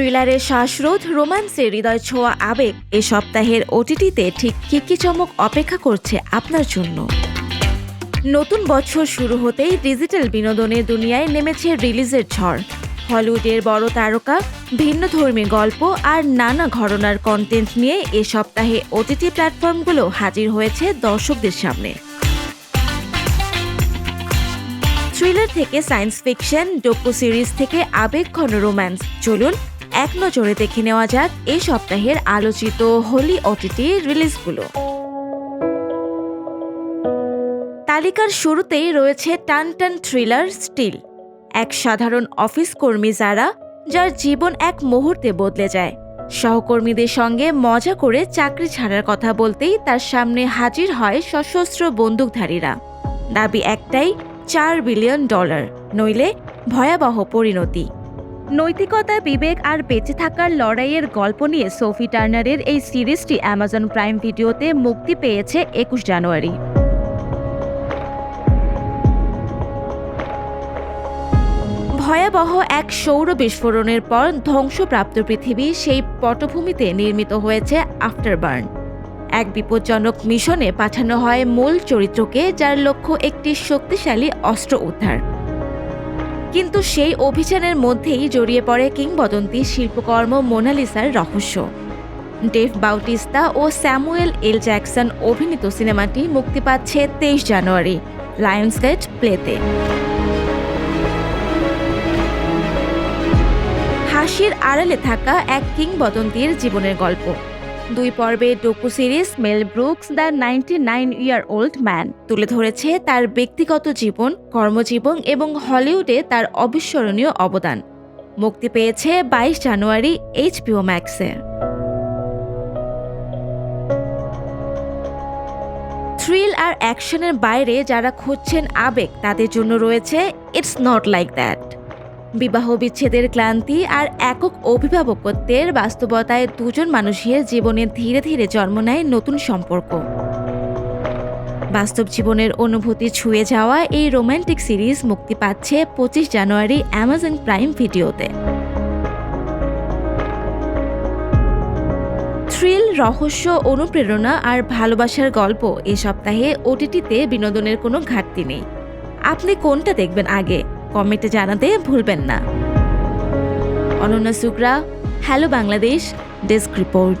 থ্রিলারের শ্বাসরোধ রোম্যান্সের হৃদয় ছোঁয়া আবেগ, এ সপ্তাহের ওটিটিতে ঠিক কী কী চমক অপেক্ষা করছে আপনার জন্য? নতুন বছর শুরু হতেই ডিজিটাল বিনোদনের দুনিয়ায় নেমেছে রিলিজের ঝড়। হলিউডের বড় তারকা ভিন্নধর্মী গল্প আর নানা ঘটনার কন্টেন্ট নিয়ে এ সপ্তাহে ওটিটি প্ল্যাটফর্মগুলো হাজির হয়েছে দর্শকদের সামনে। থ্রিলার থেকে সায়েন্স ফিকশন ডোকু সিরিজ থেকে আবেগঘন রোম্যান্স চলুন এক নজরে দেখে নেওয়া যাক এই সপ্তাহের আলোচিত হোলি ওটিটি রিলিজগুলো। তালিকার শুরুতেই রয়েছে টান টান থ্রিলার স্টিল। এক সাধারণ অফিস কর্মী যারা, যার জীবন এক মুহূর্তে বদলে যায়। সহকর্মীদের সঙ্গে মজা করে চাকরি ছাড়ার কথা বলতেই তার সামনে হাজির হয় সশস্ত্র বন্দুকধারীরা। দাবি একটাই, চার বিলিয়ন ডলার, নইলে ভয়াবহ পরিণতি। নৈতিকতা, বিবেক আর বেঁচে থাকার লড়াইয়ের গল্প নিয়ে সোফি টার্নারের এই সিরিজটি অ্যামাজন প্রাইম ভিডিওতে মুক্তি পেয়েছে একুশ জানুয়ারি। ভয়াবহ এক সৌর বিস্ফোরণের পর ধ্বংসপ্রাপ্ত পৃথিবী সেই পটভূমিতে নির্মিত হয়েছে আফটারবার্ন এক বিপজ্জনক মিশনে পাঠানো হয় মূল চরিত্রকে, যার লক্ষ্য একটি শক্তিশালী অস্ত্র উদ্ধার। কিন্তু সেই অভিযানের মধ্যেই জড়িয়ে পড়ে কিংবদন্তি শিল্পকর্ম মোনালিসার রহস্য। ডেভ বাউটিস্তা ও স্যামুয়েল এল জ্যাকসন অভিনীত সিনেমাটি মুক্তি পাচ্ছে তেইশ জানুয়ারি, লায়ন্সগেট প্লেতে। হাসির আড়ালে থাকা এক কিংবদন্তির জীবনের গল্প। দুই পর্বে docu series Mel Brooks the ninety nine year old man তুলে ধরেছে তার ব্যক্তিগত জীবন, কর্মজীবন এবং হলিউডে তার অবিস্মরণীয় অবদান। মুক্তি পেয়েছে বাইশ জানুয়ারি এইচপিও ম্যাক্সে থ্রিল আর অ্যাকশনের বাইরে যারা খুঁজছেন আবেগ, তাদের জন্য রয়েছে ইটস নট লাইক দ্যাট বিবাহ বিচ্ছেদের ক্লান্তি আর একক অভিভাবকত্বের বাস্তবতায় দুজন মানুষের জীবনে ধীরে ধীরে জন্ম নেয় নতুন সম্পর্ক। বাস্তব জীবনের অনুভূতি ছুঁয়ে যাওয়া এই রোমান্টিক সিরিজ মুক্তি পাচ্ছে পঁচিশ জানুয়ারি অ্যামাজন প্রাইম ভিডিওতে। থ্রিল, রহস্য, অনুপ্রেরণা আর ভালোবাসার গল্প এ সপ্তাহে ওটিটিতে বিনোদনের কোনো ঘাটতি নেই। আপনি কোনটা দেখবেন আগে? কমেন্টে জানাতে ভুলবেন না। Ananya Sukra hello Bangladesh desk report